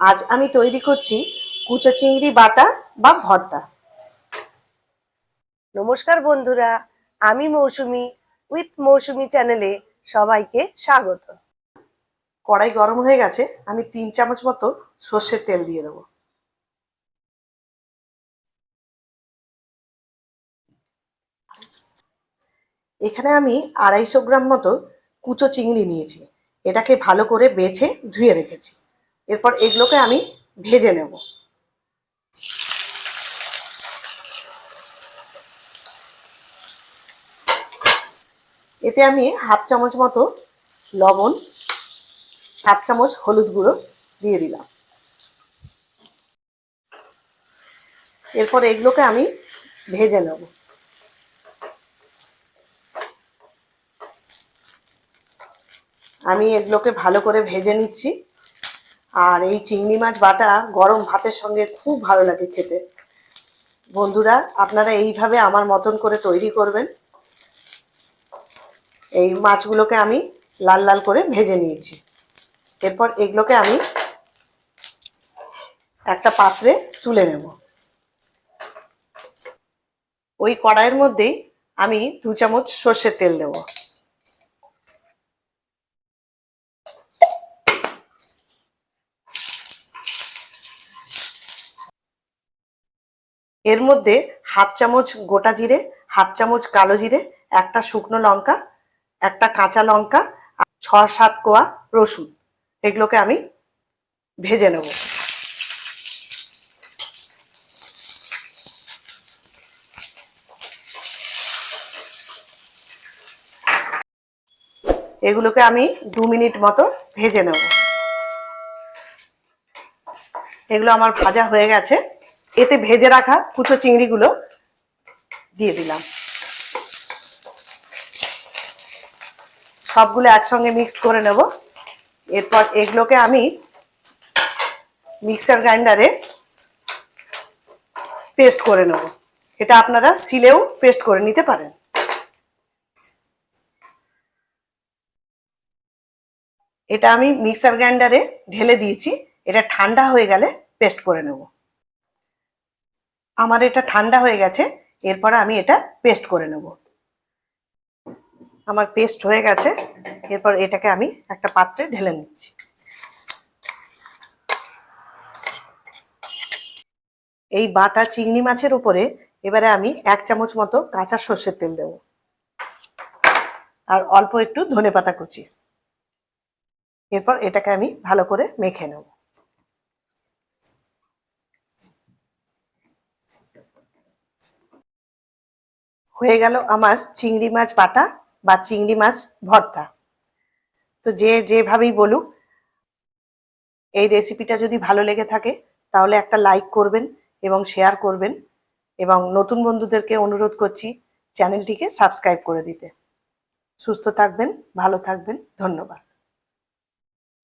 আজ আমি তৈরি করছি কুচো চিংড়ি বাটা বা ভর্তা। নমস্কার বন্ধুরা, আমি মৌসুমি উইথ মৌসুমি চ্যানেলে সবাইকে স্বাগত। কড়াই গরম হয়ে গেছে, আমি তিন চামচ মতো সর্ষের তেল দিয়ে দেবো। এখানে আমি আড়াইশো গ্রাম মতো কুচো চিংড়ি নিয়েছি। এটাকে ভালো করে বেছে ধুয়ে রেখেছি। এরপর এগুলোকে আমি ভেজে নেব। এতে আমি হাফ চামচ মতো লবণ, হাফ চামচ হলুদ গুঁড়ো দিয়ে দিলাম। এরপর এগুলোকে আমি ভেজে নেব। আমি এগুলোকে ভালো করে ভেজে নিচ্ছি। আর এই চিংড়ি মাছ বাটা গরম ভাতের সঙ্গে খুব ভালো লাগে খেতে। বন্ধুরা, আপনারা এইভাবে আমার মতন করে তৈরি করবেন। এই মাছগুলোকে আমি লাল লাল করে ভেজে নিয়েছি। এরপর এগুলোকে আমি একটা পাত্রে তুলে নেব। ওই কড়াইয়ের মধ্যেই আমি দু চামচ সর্ষের তেল দেবো। এর মধ্যে হাফ চামচ গোটা জিরে, হাফ চামচ কালো জিরে, একটা শুকনো লঙ্কা, একটা কাঁচা লঙ্কা, আর ছ সাত কোয়া রসুন। এগুলোকে আমি ভেজে নেব। এগুলোকে আমি দু মিনিট মতো ভেজে নেব। এগুলো আমার ভাজা হয়ে গেছে। এতে ভেজে রাখা কুচো চিংড়িগুলো দিয়ে দিলাম। সবগুলো একসঙ্গে মিক্স করে নেব। এরপর এগুলোকে আমি মিক্সার গ্রাইন্ডারে পেস্ট করে নেব। এটা আপনারা সিলেও পেস্ট করে নিতে পারেন। এটা আমি মিক্সার গ্রাইন্ডারে ঢেলে দিয়েছি। এটা ঠান্ডা হয়ে গেলে পেস্ট করে নেব। আমার এটা ঠান্ডা হয়ে গেছে, এরপর আমি এটা পেস্ট করে নেব। আমার পেস্ট হয়ে গেছে, এরপর এটাকে আমি একটা পাত্রে ঢেলে নিচ্ছি। এই বাটা চিংড়ি মাছের উপরে এবারে আমি এক চামচ মতো কাঁচা সর্ষের তেল দেব। আর অল্প একটু ধনে পাতা কুচি। এরপর এটাকে আমি ভালো করে মেখে নেব। হয়ে গেল আমার চিংড়ি মাছ বাটা বা চিংড়ি মাছ ভর্তা। তো যে যেভাবেই বলুক, এই রেসিপিটা যদি ভালো লেগে থাকে, তাহলে একটা লাইক করবেন এবং শেয়ার করবেন এবং নতুন বন্ধুদেরকে অনুরোধ করছি চ্যানেলটিকে সাবস্ক্রাইব করে দিতে। সুস্থ থাকবেন, ভালো থাকবেন, ধন্যবাদ।